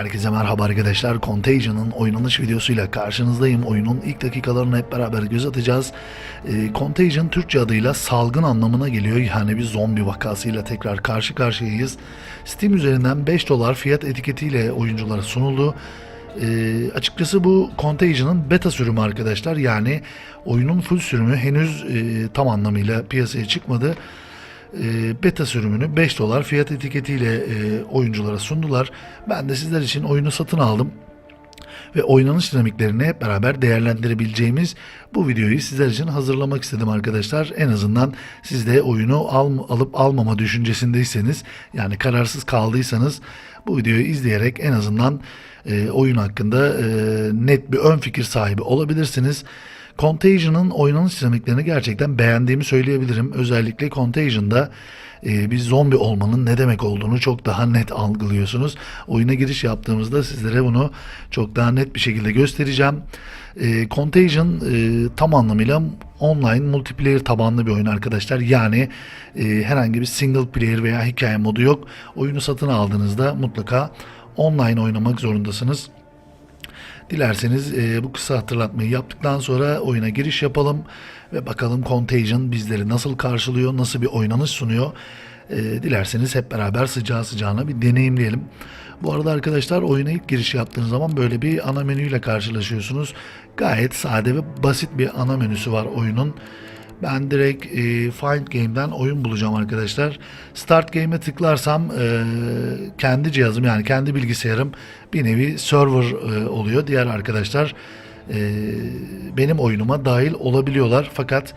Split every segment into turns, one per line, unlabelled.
Herkese merhaba arkadaşlar. Contagion'ın oynanış videosuyla karşınızdayım. Oyunun ilk dakikalarını hep beraber göz atacağız. Ee, Contagion Türkçe adıyla salgın anlamına geliyor. Yani bir zombi vakasıyla tekrar karşı karşıyayız. Steam üzerinden 5 dolar fiyat etiketiyle oyunculara sunuldu. Ee, açıkçası bu Contagion'ın beta sürümü arkadaşlar. Yani oyunun full sürümü henüz e, tam anlamıyla piyasaya çıkmadı e, beta sürümünü 5 dolar fiyat etiketiyle e, oyunculara sundular. Ben de sizler için oyunu satın aldım ve oynanış dinamiklerini hep beraber değerlendirebileceğimiz bu videoyu sizler için hazırlamak istedim arkadaşlar. En azından siz de oyunu al, alıp almama düşüncesindeyseniz yani kararsız kaldıysanız bu videoyu izleyerek en azından e, oyun hakkında e, net bir ön fikir sahibi olabilirsiniz. Contagion'ın oynanış dinamiklerini gerçekten beğendiğimi söyleyebilirim. Özellikle Contagion'da e, bir zombi olmanın ne demek olduğunu çok daha net algılıyorsunuz. Oyuna giriş yaptığımızda sizlere bunu çok daha net bir şekilde göstereceğim. E, Contagion e, tam anlamıyla online multiplayer tabanlı bir oyun arkadaşlar. Yani e, herhangi bir single player veya hikaye modu yok. Oyunu satın aldığınızda mutlaka online oynamak zorundasınız. Dilerseniz e, bu kısa hatırlatmayı yaptıktan sonra oyuna giriş yapalım ve bakalım Contagion bizleri nasıl karşılıyor, nasıl bir oynanış sunuyor. E, dilerseniz hep beraber sıcağı sıcağına bir deneyimleyelim. Bu arada arkadaşlar oyuna ilk giriş yaptığınız zaman böyle bir ana menüyle karşılaşıyorsunuz. Gayet sade ve basit bir ana menüsü var oyunun. Ben direkt e, Find Game'den oyun bulacağım arkadaşlar. Start Game'e tıklarsam e, kendi cihazım yani kendi bilgisayarım bir nevi server e, oluyor. Diğer arkadaşlar e, benim oyunuma dahil olabiliyorlar. Fakat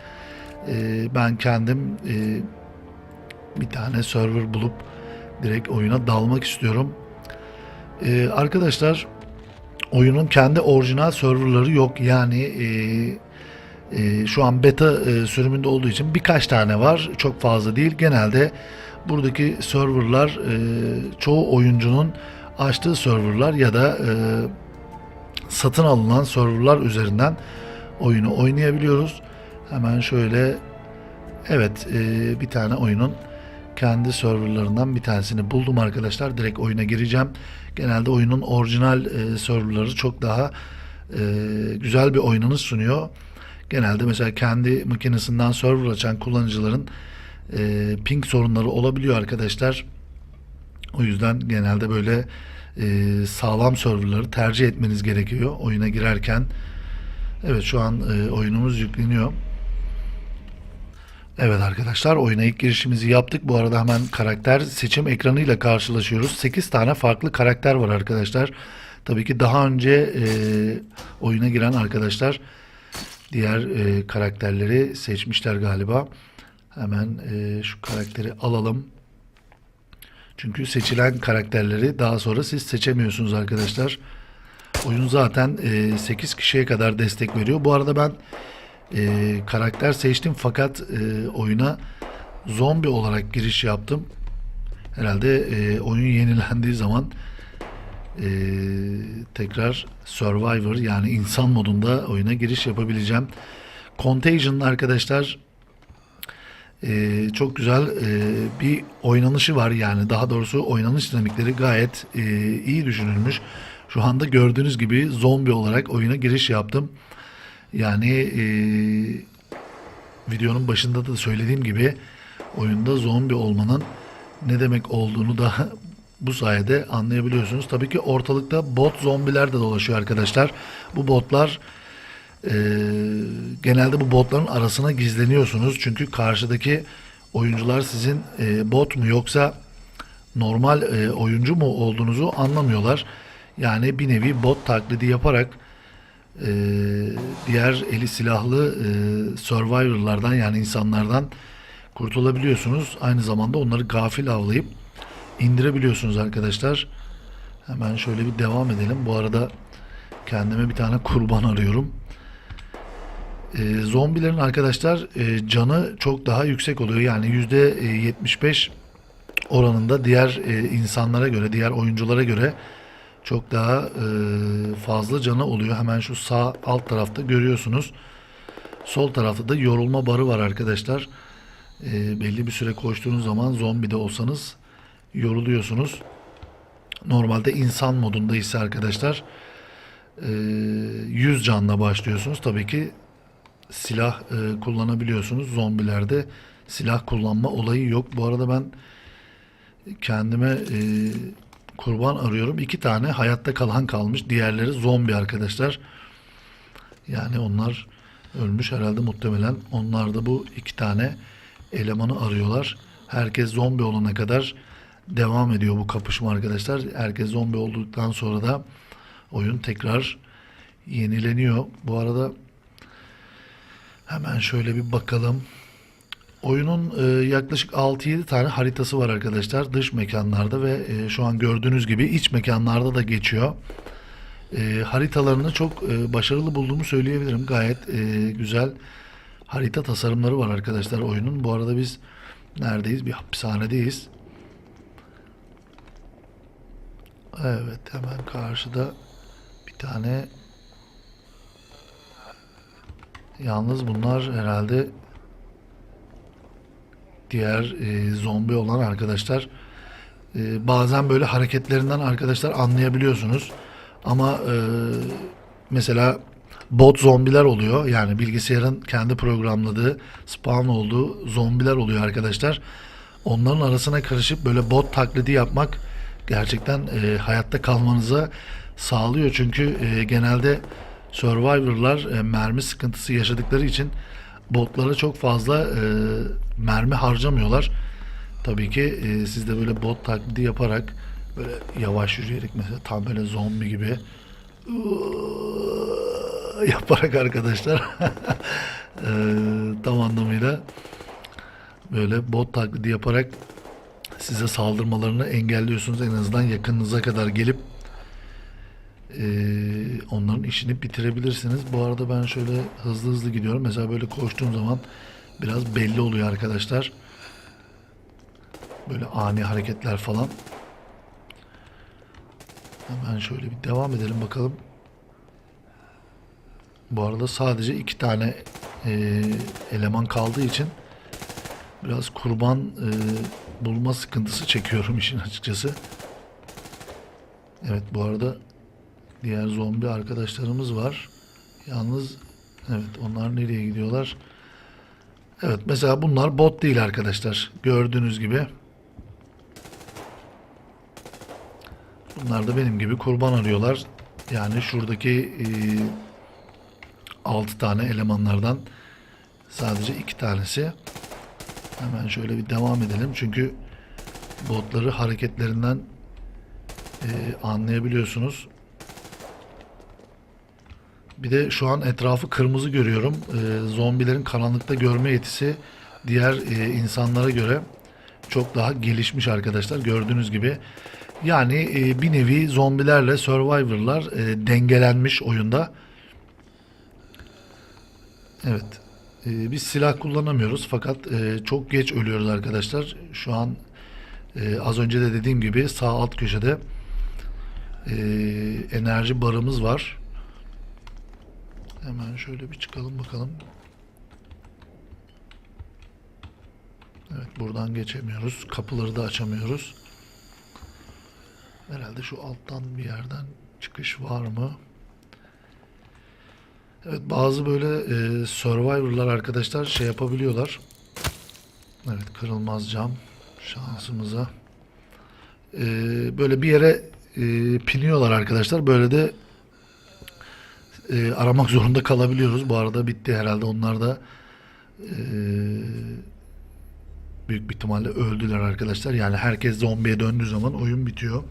e, ben kendim e, bir tane server bulup direkt oyuna dalmak istiyorum. E, arkadaşlar oyunun kendi orijinal serverları yok. Yani e, e, şu an beta e, sürümünde olduğu için birkaç tane var. Çok fazla değil. Genelde buradaki serverlar e, çoğu oyuncunun açtığı serverlar ya da e, satın alınan serverlar üzerinden oyunu oynayabiliyoruz. Hemen şöyle evet e, bir tane oyunun kendi serverlarından bir tanesini buldum arkadaşlar. Direkt oyuna gireceğim. Genelde oyunun orijinal e, serverları çok daha e, güzel bir oynanış sunuyor. Genelde mesela kendi makinesinden server açan kullanıcıların e, ping sorunları olabiliyor arkadaşlar. O yüzden genelde böyle e, sağlam serverları tercih etmeniz gerekiyor oyuna girerken. Evet şu an e, oyunumuz yükleniyor. Evet arkadaşlar oyuna ilk girişimizi yaptık. Bu arada hemen karakter seçim ekranıyla karşılaşıyoruz. 8 tane farklı karakter var arkadaşlar. Tabii ki daha önce e, oyuna giren arkadaşlar diğer e, karakterleri seçmişler galiba. Hemen e, şu karakteri alalım. Çünkü seçilen karakterleri daha sonra siz seçemiyorsunuz arkadaşlar. Oyun zaten e, 8 kişiye kadar destek veriyor. Bu arada ben e, karakter seçtim fakat e, oyuna zombi olarak giriş yaptım. Herhalde e, oyun yenilendiği zaman e, tekrar Survivor yani insan modunda oyuna giriş yapabileceğim. Contagion arkadaşlar e, çok güzel e, bir oynanışı var yani daha doğrusu oynanış dinamikleri gayet e, iyi düşünülmüş. Şu anda gördüğünüz gibi zombi olarak oyuna giriş yaptım. Yani e, videonun başında da söylediğim gibi oyunda zombi olmanın ne demek olduğunu da bu sayede anlayabiliyorsunuz. Tabii ki ortalıkta bot zombiler de dolaşıyor arkadaşlar. Bu botlar e, genelde bu botların arasına gizleniyorsunuz. Çünkü karşıdaki oyuncular sizin e, bot mu yoksa normal e, oyuncu mu olduğunuzu anlamıyorlar. Yani bir nevi bot taklidi yaparak e, diğer eli silahlı e, survivorlardan yani insanlardan kurtulabiliyorsunuz. Aynı zamanda onları gafil avlayıp indirebiliyorsunuz arkadaşlar. Hemen şöyle bir devam edelim. Bu arada kendime bir tane kurban arıyorum. E, zombilerin arkadaşlar e, canı çok daha yüksek oluyor. Yani %75 oranında diğer e, insanlara göre, diğer oyunculara göre çok daha e, fazla canı oluyor. Hemen şu sağ alt tarafta görüyorsunuz. Sol tarafta da yorulma barı var arkadaşlar. E, belli bir süre koştuğunuz zaman zombi de olsanız yoruluyorsunuz. Normalde insan modunda ise arkadaşlar e, 100 canla başlıyorsunuz. Tabii ki silah e, kullanabiliyorsunuz. Zombilerde silah kullanma olayı yok. Bu arada ben kendime e, kurban arıyorum. İki tane hayatta kalan kalmış. Diğerleri zombi arkadaşlar. Yani onlar ölmüş herhalde muhtemelen. Onlar da bu iki tane elemanı arıyorlar. Herkes zombi olana kadar devam ediyor bu kapışma arkadaşlar. Herkes zombi olduktan sonra da oyun tekrar yenileniyor. Bu arada hemen şöyle bir bakalım. Oyunun e, yaklaşık 6-7 tane haritası var arkadaşlar dış mekanlarda ve e, şu an gördüğünüz gibi iç mekanlarda da geçiyor. E, haritalarını çok e, başarılı bulduğumu söyleyebilirim. Gayet e, güzel harita tasarımları var arkadaşlar oyunun. Bu arada biz neredeyiz? Bir hapishanedeyiz. Evet hemen karşıda bir tane. Yalnız bunlar herhalde diğer e, zombi olan arkadaşlar. E, bazen böyle hareketlerinden arkadaşlar anlayabiliyorsunuz. Ama e, mesela bot zombiler oluyor. Yani bilgisayarın kendi programladığı spawn olduğu zombiler oluyor arkadaşlar. Onların arasına karışıp böyle bot taklidi yapmak gerçekten e, hayatta kalmanıza sağlıyor çünkü e, genelde Survivor'lar e, mermi sıkıntısı yaşadıkları için botlara çok fazla e, mermi harcamıyorlar. Tabii ki e, siz de böyle bot taklidi yaparak böyle yavaş yürüyerek mesela tam böyle zombi gibi yaparak arkadaşlar e, tam anlamıyla böyle bot taklidi yaparak size saldırmalarını engelliyorsunuz. En azından yakınınıza kadar gelip e, onların işini bitirebilirsiniz. Bu arada ben şöyle hızlı hızlı gidiyorum. Mesela böyle koştuğum zaman biraz belli oluyor arkadaşlar. Böyle ani hareketler falan. Hemen şöyle bir devam edelim bakalım. Bu arada sadece iki tane e, eleman kaldığı için biraz kurban e, bulma sıkıntısı çekiyorum işin açıkçası. Evet bu arada diğer zombi arkadaşlarımız var. Yalnız evet onlar nereye gidiyorlar? Evet mesela bunlar bot değil arkadaşlar. Gördüğünüz gibi. Bunlar da benim gibi kurban arıyorlar. Yani şuradaki e, 6 tane elemanlardan sadece iki tanesi. Hemen şöyle bir devam edelim. Çünkü botları hareketlerinden e, anlayabiliyorsunuz. Bir de şu an etrafı kırmızı görüyorum. E, zombilerin karanlıkta görme yetisi diğer e, insanlara göre çok daha gelişmiş arkadaşlar. Gördüğünüz gibi. Yani e, bir nevi zombilerle Survivor'lar e, dengelenmiş oyunda. Evet. E, biz silah kullanamıyoruz fakat e, çok geç ölüyoruz arkadaşlar. Şu an e, az önce de dediğim gibi sağ alt köşede e, enerji barımız var. Hemen şöyle bir çıkalım bakalım. Evet buradan geçemiyoruz. Kapıları da açamıyoruz. Herhalde şu alttan bir yerden çıkış var mı? Evet bazı böyle e, Survivor'lar arkadaşlar şey yapabiliyorlar. Evet kırılmaz cam şansımıza. E, böyle bir yere e, piniyorlar arkadaşlar. Böyle de e, aramak zorunda kalabiliyoruz. Bu arada bitti herhalde. Onlar da e, büyük bir ihtimalle öldüler arkadaşlar. Yani herkes zombiye döndüğü zaman oyun bitiyor.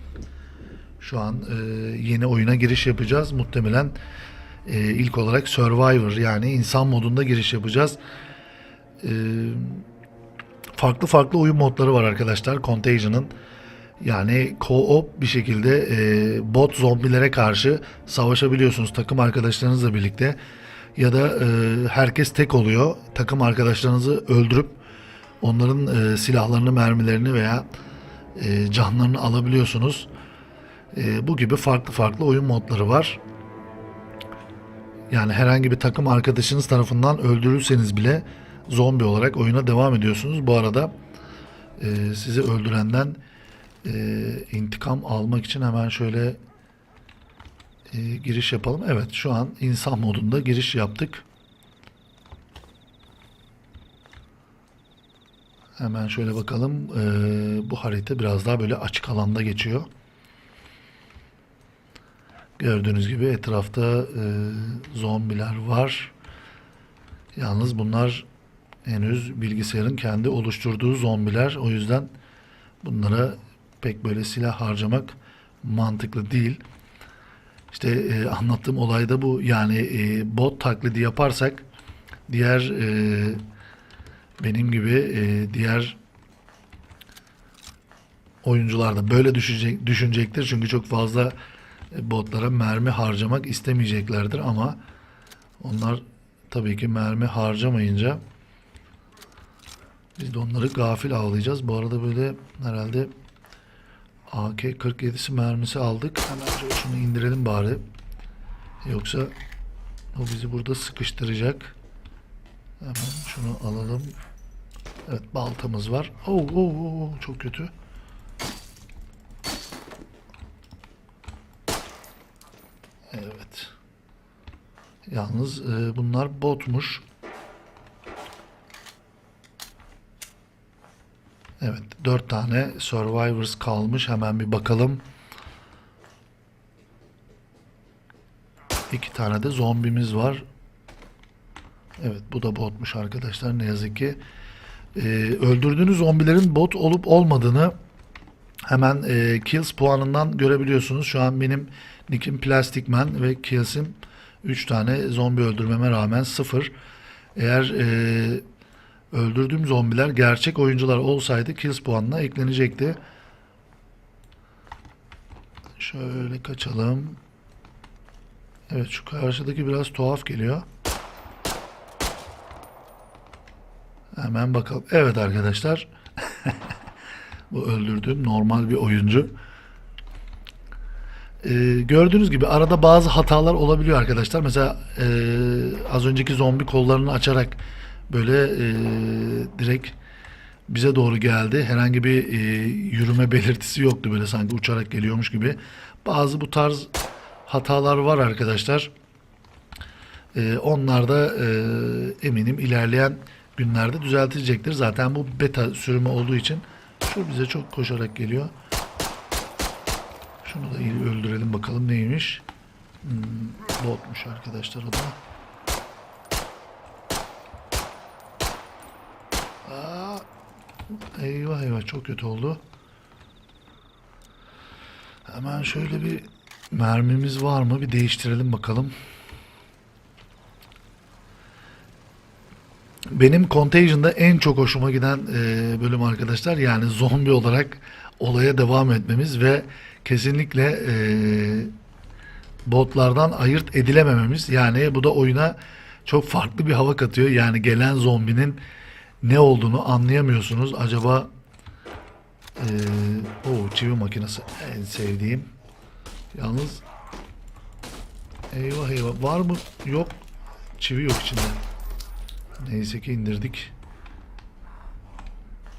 Şu an e, yeni oyuna giriş yapacağız. Muhtemelen e, ilk olarak Survivor yani insan modunda giriş yapacağız. E, farklı farklı oyun modları var arkadaşlar Contagion'ın. Yani co-op bir şekilde e, bot zombilere karşı savaşabiliyorsunuz takım arkadaşlarınızla birlikte. Ya da e, herkes tek oluyor. Takım arkadaşlarınızı öldürüp onların e, silahlarını, mermilerini veya e, canlarını alabiliyorsunuz. E, bu gibi farklı farklı oyun modları var. Yani herhangi bir takım arkadaşınız tarafından öldürülseniz bile zombi olarak oyuna devam ediyorsunuz. Bu arada e, sizi öldürenden Ee, intikam almak için hemen şöyle e, giriş yapalım. Evet şu an insan modunda giriş yaptık. Hemen şöyle bakalım. Ee, bu harita biraz daha böyle açık alanda geçiyor. Gördüğünüz gibi etrafta e, zombiler var. Yalnız bunlar henüz bilgisayarın kendi oluşturduğu zombiler. O yüzden bunlara pek böyle silah harcamak mantıklı değil. İşte e, anlattığım olay da bu. Yani e, bot taklidi yaparsak diğer e, benim gibi e, diğer oyuncular da böyle düşünecek, düşünecektir. Çünkü çok fazla botlara mermi harcamak istemeyeceklerdir ama onlar tabii ki mermi harcamayınca biz de onları gafil avlayacağız. Bu arada böyle herhalde AK-47'si mermisi aldık. Hemen şunu indirelim bari. Yoksa o bizi burada sıkıştıracak. Hemen şunu alalım. Evet baltamız var. Oo, oo, oo, çok kötü. Evet. Yalnız e, bunlar botmuş. Evet, dört tane Survivors kalmış. Hemen bir bakalım. İki tane de zombimiz var. Evet, bu da botmuş arkadaşlar ne yazık ki. Ee, öldürdüğünüz zombilerin bot olup olmadığını hemen e, kills puanından görebiliyorsunuz. Şu an benim nickim Plastic Man ve kills'im 3 tane zombi öldürmeme rağmen 0. Eğer e, öldürdüğüm zombiler gerçek oyuncular olsaydı kills puanına eklenecekti. Şöyle kaçalım. Evet şu karşıdaki biraz tuhaf geliyor. Hemen bakalım. Evet arkadaşlar. Bu öldürdüğüm normal bir oyuncu. Ee, gördüğünüz gibi arada bazı hatalar olabiliyor arkadaşlar. Mesela e, az önceki zombi kollarını açarak böyle e, direkt bize doğru geldi. Herhangi bir e, yürüme belirtisi yoktu. Böyle sanki uçarak geliyormuş gibi. Bazı bu tarz hatalar var arkadaşlar. E, onlar da e, eminim ilerleyen günlerde düzeltilecektir. Zaten bu beta sürümü olduğu için şu bize çok koşarak geliyor. Şunu da öldürelim bakalım neymiş. Hmm, botmuş arkadaşlar o da. Aa, eyvah eyvah çok kötü oldu. Hemen şöyle bir mermimiz var mı bir değiştirelim bakalım. Benim Contagion'da en çok hoşuma giden e, bölüm arkadaşlar. Yani zombi olarak olaya devam etmemiz ve kesinlikle e, botlardan ayırt edilemememiz. Yani bu da oyuna çok farklı bir hava katıyor. Yani gelen zombinin ne olduğunu anlayamıyorsunuz. Acaba e, o çivi makinesi en sevdiğim. Yalnız eyvah eyvah var mı? Yok. Çivi yok içinde Neyse ki indirdik.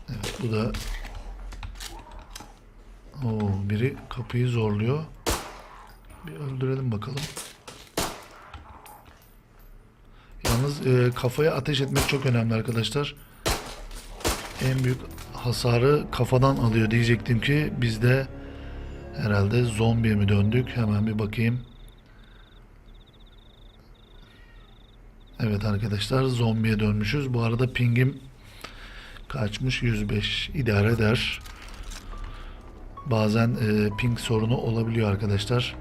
Evet bu da Oo, biri kapıyı zorluyor. Bir öldürelim bakalım. Yalnız e, kafaya ateş etmek çok önemli arkadaşlar. En büyük hasarı kafadan alıyor diyecektim ki biz de herhalde zombiye mi döndük? Hemen bir bakayım. Evet arkadaşlar zombiye dönmüşüz. Bu arada pingim kaçmış 105 idare eder. Bazen e, ping sorunu olabiliyor arkadaşlar.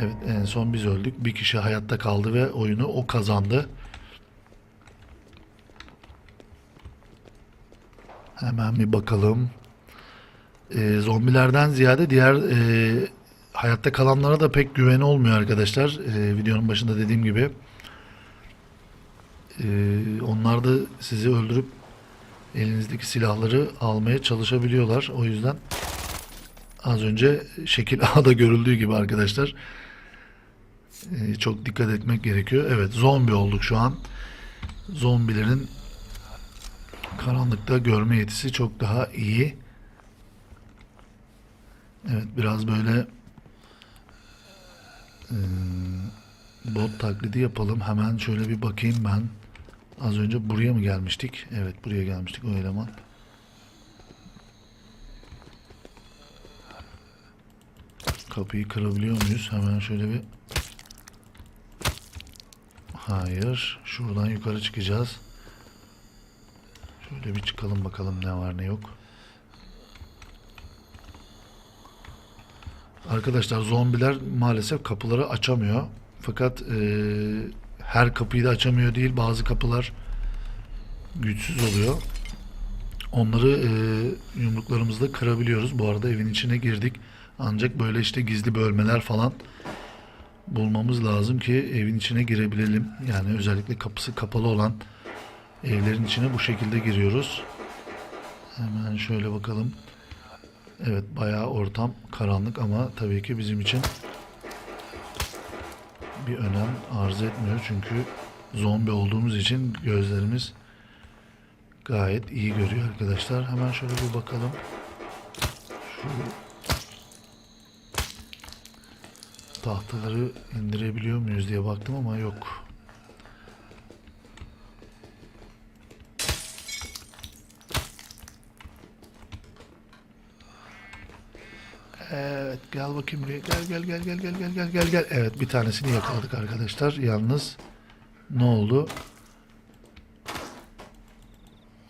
Evet en son biz öldük. Bir kişi hayatta kaldı ve oyunu o kazandı. Hemen bir bakalım. E, zombilerden ziyade diğer e, hayatta kalanlara da pek güveni olmuyor arkadaşlar. E, videonun başında dediğim gibi. Ee, onlar da sizi öldürüp elinizdeki silahları almaya çalışabiliyorlar. O yüzden az önce şekil A'da görüldüğü gibi arkadaşlar ee, çok dikkat etmek gerekiyor. Evet zombi olduk şu an. Zombilerin karanlıkta görme yetisi çok daha iyi. Evet biraz böyle eee, bot taklidi yapalım. Hemen şöyle bir bakayım ben. Az önce buraya mı gelmiştik? Evet buraya gelmiştik o eleman. Kapıyı kırabiliyor muyuz? Hemen şöyle bir Hayır. Şuradan yukarı çıkacağız. Şöyle bir çıkalım bakalım ne var ne yok. Arkadaşlar zombiler maalesef kapıları açamıyor. Fakat eee, her kapıyı da açamıyor değil. Bazı kapılar güçsüz oluyor. Onları eee, yumruklarımızla kırabiliyoruz. Bu arada evin içine girdik. Ancak böyle işte gizli bölmeler falan bulmamız lazım ki evin içine girebilelim. Yani özellikle kapısı kapalı olan evlerin içine bu şekilde giriyoruz. Hemen şöyle bakalım. Evet bayağı ortam karanlık ama tabii ki bizim için bir önem arz etmiyor. Çünkü zombi olduğumuz için gözlerimiz gayet iyi görüyor arkadaşlar. Hemen şöyle bir bakalım. Şu tahtaları indirebiliyor muyuz diye baktım ama yok. Evet gel bakayım. Gel gel gel gel gel gel gel gel gel. Evet bir tanesini yakaladık arkadaşlar. Yalnız ne oldu?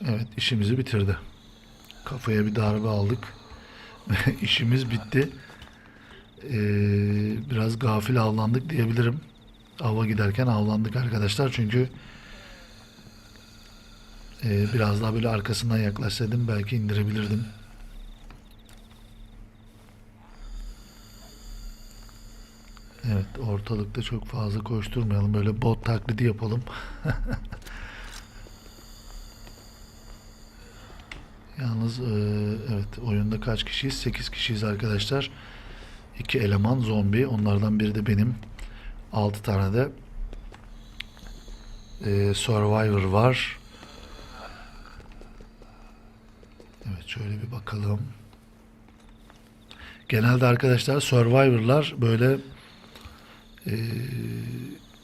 Evet işimizi bitirdi. Kafaya bir darbe aldık. İşimiz bitti. Ee, biraz gafil avlandık diyebilirim. Ava giderken avlandık arkadaşlar çünkü e, biraz daha böyle arkasından yaklaşsaydım belki indirebilirdim. Evet ortalıkta çok fazla koşturmayalım böyle bot taklidi yapalım. Yalnız e, evet oyunda kaç kişiyiz? 8 kişiyiz arkadaşlar. 2 eleman zombi. Onlardan biri de benim. 6 tane de e, Survivor var. Evet şöyle bir bakalım. Genelde arkadaşlar Survivor'lar böyle e,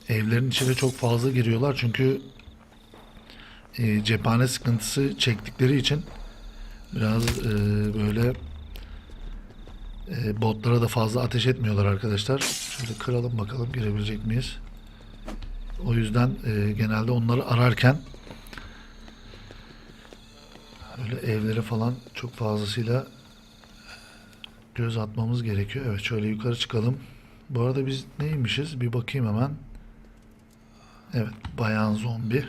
evlerin içine çok fazla giriyorlar. Çünkü e, cephane sıkıntısı çektikleri için biraz e, böyle e, botlara da fazla ateş etmiyorlar arkadaşlar. Şöyle kıralım bakalım girebilecek miyiz? O yüzden e, genelde onları ararken böyle evlere falan çok fazlasıyla göz atmamız gerekiyor. Evet şöyle yukarı çıkalım. Bu arada biz neymişiz? Bir bakayım hemen. Evet bayan zombi.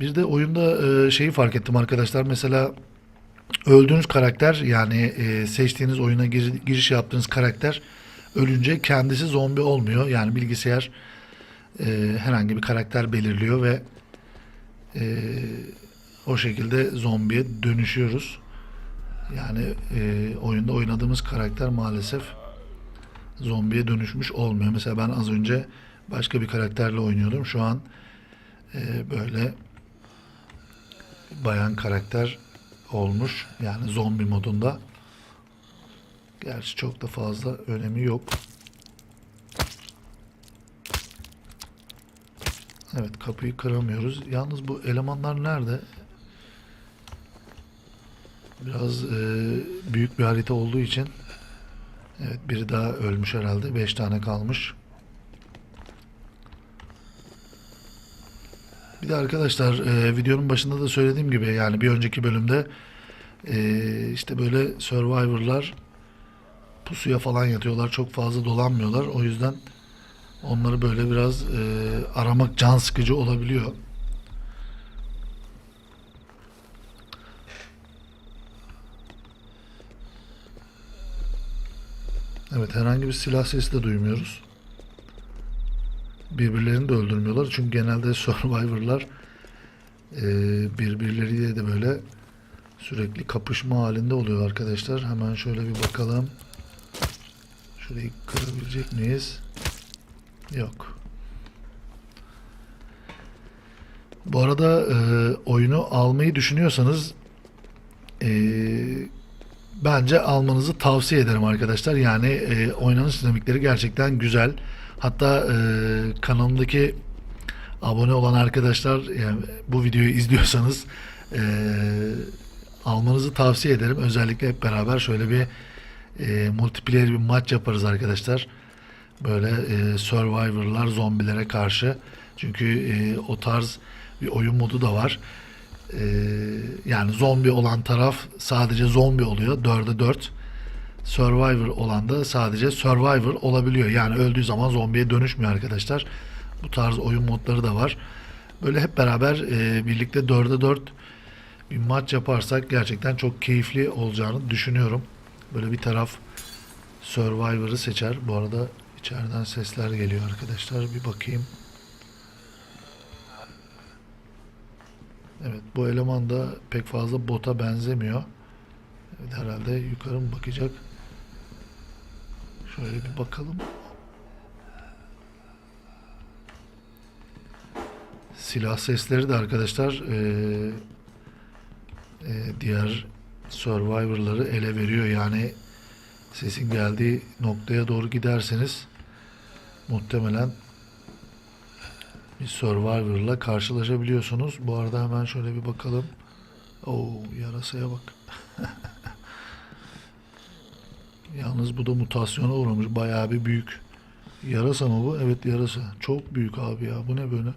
Bir de oyunda e, şeyi fark ettim arkadaşlar. Mesela öldüğünüz karakter yani e, seçtiğiniz oyuna gir- giriş yaptığınız karakter ölünce kendisi zombi olmuyor. Yani bilgisayar e, herhangi bir karakter belirliyor ve o şekilde zombiye dönüşüyoruz. Yani e, oyunda oynadığımız karakter maalesef zombiye dönüşmüş olmuyor. Mesela ben az önce başka bir karakterle oynuyordum. Şu an e, böyle bayan karakter olmuş. Yani zombi modunda. Gerçi çok da fazla önemi yok. Evet kapıyı kıramıyoruz. Yalnız bu elemanlar nerede? Biraz e, büyük bir harita olduğu için Evet biri daha ölmüş herhalde. 5 tane kalmış. Bir de arkadaşlar e, videonun başında da söylediğim gibi yani bir önceki bölümde e, işte böyle Survivor'lar pusuya falan yatıyorlar. Çok fazla dolanmıyorlar. O yüzden onları böyle biraz e, aramak can sıkıcı olabiliyor. Evet herhangi bir silah sesi de duymuyoruz. Birbirlerini de öldürmüyorlar. Çünkü genelde Survivor'lar e, birbirleriyle de böyle sürekli kapışma halinde oluyor arkadaşlar. Hemen şöyle bir bakalım. Şurayı kırabilecek miyiz? Yok. Bu arada e, oyunu almayı düşünüyorsanız e, bence almanızı tavsiye ederim arkadaşlar. Yani e, oynanış dinamikleri gerçekten güzel. Hatta e, kanalımdaki abone olan arkadaşlar yani bu videoyu izliyorsanız e, almanızı tavsiye ederim. Özellikle hep beraber şöyle bir e, multiplayer bir maç yaparız arkadaşlar. Böyle e, Survivor'lar zombilere karşı. Çünkü e, o tarz bir oyun modu da var. E, yani zombi olan taraf sadece zombi oluyor. 4'e 4. Survivor olan da sadece Survivor olabiliyor. Yani öldüğü zaman zombiye dönüşmüyor arkadaşlar. Bu tarz oyun modları da var. Böyle hep beraber e, birlikte 4'e 4 bir maç yaparsak gerçekten çok keyifli olacağını düşünüyorum. Böyle bir taraf Survivor'ı seçer. Bu arada içeriden sesler geliyor arkadaşlar. Bir bakayım. Evet bu eleman da pek fazla bota benzemiyor. Evet, herhalde yukarı mı bakacak? Şöyle bir bakalım. Silah sesleri de arkadaşlar eee, eee, diğer Survivor'ları ele veriyor. Yani sesin geldiği noktaya doğru giderseniz muhtemelen bir Survivor'la karşılaşabiliyorsunuz. Bu arada hemen şöyle bir bakalım. Oo yarasaya bak. Yalnız bu da mutasyona uğramış. Bayağı bir büyük. Yarasa mı bu? Evet yarasa. Çok büyük abi ya. Bu ne böyle?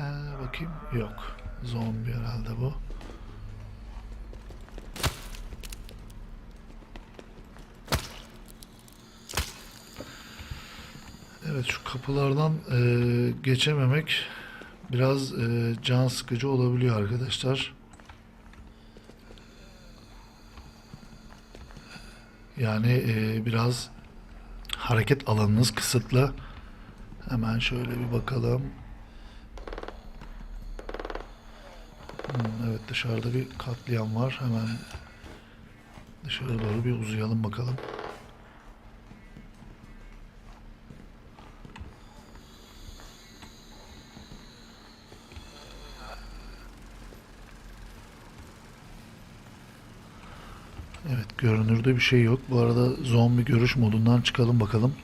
Ee, bakayım. Yok. Zombi herhalde bu. Evet şu kapılardan e, geçememek biraz e, can sıkıcı olabiliyor arkadaşlar. Yani e, biraz hareket alanınız kısıtlı. Hemen şöyle bir bakalım. Hmm, evet dışarıda bir katliam var. Hemen dışarı doğru bir uzayalım bakalım. Evet görünürde bir şey yok. Bu arada zombi görüş modundan çıkalım bakalım.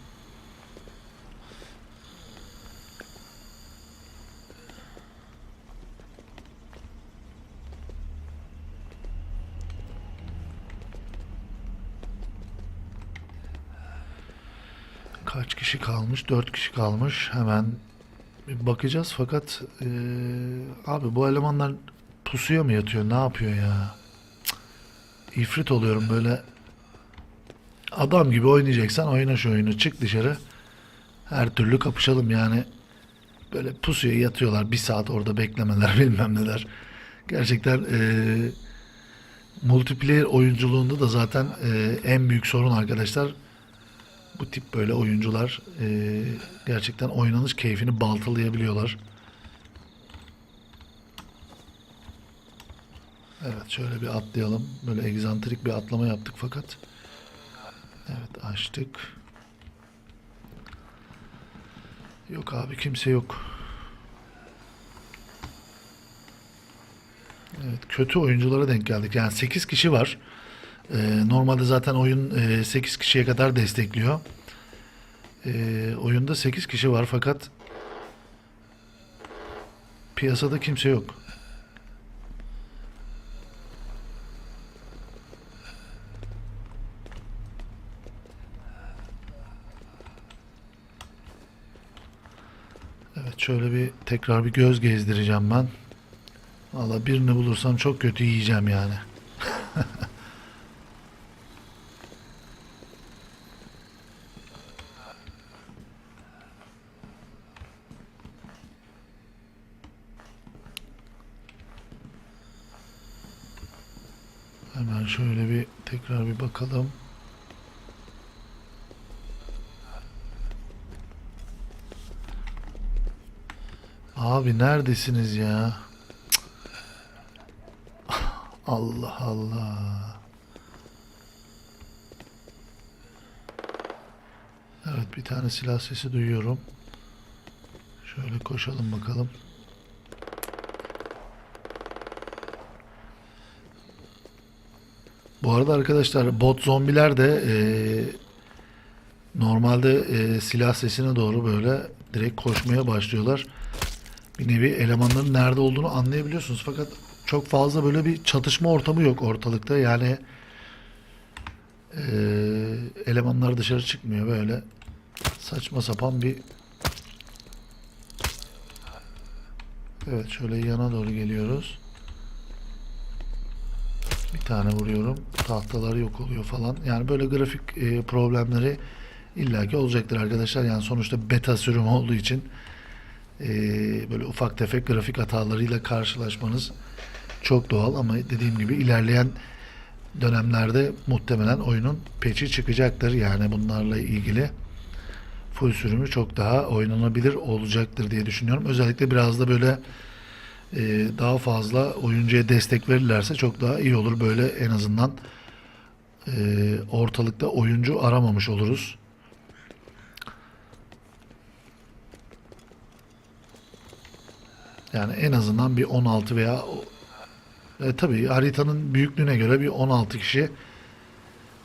Kaç kişi kalmış? 4 kişi kalmış. Hemen bakacağız fakat eee, abi bu elemanlar pusuya mı yatıyor? Ne yapıyor ya? Cık. İfrit oluyorum böyle. Adam gibi oynayacaksan oyna şu oyunu. Çık dışarı. Her türlü kapışalım yani. Böyle pusuya yatıyorlar. Bir saat orada beklemeler bilmem neler. Gerçekten eee multiplayer oyunculuğunda da zaten eee, en büyük sorun arkadaşlar bu tip böyle oyuncular e, gerçekten oynanış keyfini baltalayabiliyorlar. Evet şöyle bir atlayalım. Böyle egzantrik bir atlama yaptık fakat. Evet açtık. Yok abi kimse yok. Evet kötü oyunculara denk geldik. Yani 8 kişi var. Ee, normalde zaten oyun e, 8 kişiye kadar destekliyor. Ee, oyunda 8 kişi var fakat piyasada kimse yok. Evet şöyle bir tekrar bir göz gezdireceğim ben. Valla birini bulursam çok kötü yiyeceğim yani. Hemen şöyle bir tekrar bir bakalım. Abi neredesiniz ya? Allah Allah. Evet bir tane silah sesi duyuyorum. Şöyle koşalım bakalım. Bu arada arkadaşlar bot zombiler de eee, normalde eee, silah sesine doğru böyle direkt koşmaya başlıyorlar. Bir nevi elemanların nerede olduğunu anlayabiliyorsunuz. Fakat çok fazla böyle bir çatışma ortamı yok ortalıkta. Yani eee, elemanlar dışarı çıkmıyor böyle saçma sapan bir Evet şöyle yana doğru geliyoruz. Bir tane vuruyorum. Tahtalar yok oluyor falan. Yani böyle grafik e, problemleri illaki olacaktır arkadaşlar. Yani sonuçta beta sürüm olduğu için e, böyle ufak tefek grafik hatalarıyla karşılaşmanız çok doğal ama dediğim gibi ilerleyen dönemlerde muhtemelen oyunun patch'i çıkacaktır. Yani bunlarla ilgili full sürümü çok daha oynanabilir olacaktır diye düşünüyorum. Özellikle biraz da böyle daha fazla oyuncuya destek verirlerse çok daha iyi olur. Böyle en azından e, ortalıkta oyuncu aramamış oluruz. Yani en azından bir 16 veya e, tabii haritanın büyüklüğüne göre bir 16 kişi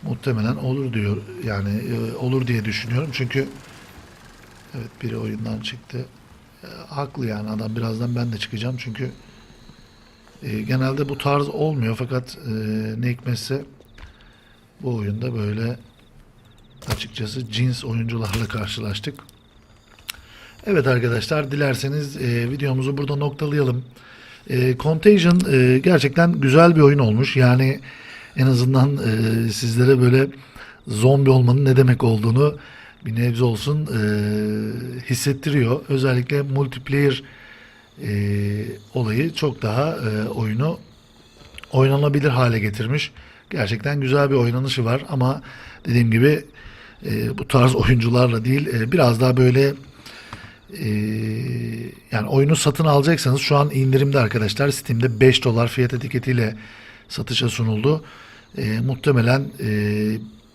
muhtemelen olur diyor. Yani e, olur diye düşünüyorum. Çünkü evet biri oyundan çıktı. E, haklı yani adam birazdan ben de çıkacağım çünkü e, genelde bu tarz olmuyor fakat e, ne hikmetse bu oyunda böyle açıkçası cins oyuncularla karşılaştık. Evet arkadaşlar dilerseniz e, videomuzu burada noktalayalım. E, Contagion e, gerçekten güzel bir oyun olmuş. Yani en azından e, sizlere böyle zombi olmanın ne demek olduğunu bir nebze olsun e, hissettiriyor. Özellikle multiplayer e, olayı çok daha e, oyunu oynanabilir hale getirmiş. Gerçekten güzel bir oynanışı var ama dediğim gibi e, bu tarz oyuncularla değil e, biraz daha böyle e, yani oyunu satın alacaksanız şu an indirimde arkadaşlar Steam'de 5 dolar fiyat etiketiyle satışa sunuldu. E, muhtemelen e,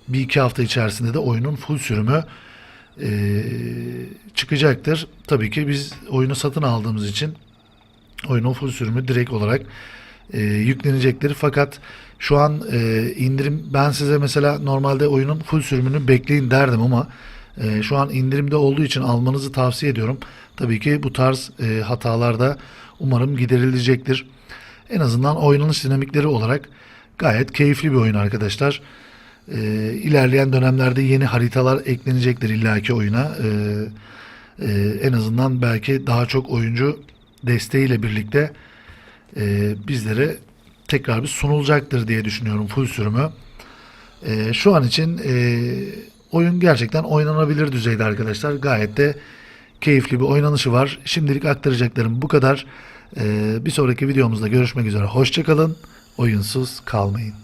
bir iki hafta içerisinde de oyunun full sürümü e, çıkacaktır. Tabii ki biz oyunu satın aldığımız için oyunun full sürümü direkt olarak e, yüklenecektir. Fakat şu an e, indirim ben size mesela normalde oyunun full sürümünü bekleyin derdim ama e, şu an indirimde olduğu için almanızı tavsiye ediyorum. Tabii ki bu tarz e, hatalar da umarım giderilecektir. En azından oynanış dinamikleri olarak gayet keyifli bir oyun arkadaşlar. E, ilerleyen dönemlerde yeni haritalar eklenecektir illaki oyuna. E, e, en azından belki daha çok oyuncu desteğiyle birlikte e, bizlere tekrar bir sunulacaktır diye düşünüyorum full sürümü. E, şu an için e, oyun gerçekten oynanabilir düzeyde arkadaşlar. Gayet de keyifli bir oynanışı var. Şimdilik aktaracaklarım bu kadar. E, bir sonraki videomuzda görüşmek üzere. Hoşçakalın. Oyunsuz kalmayın.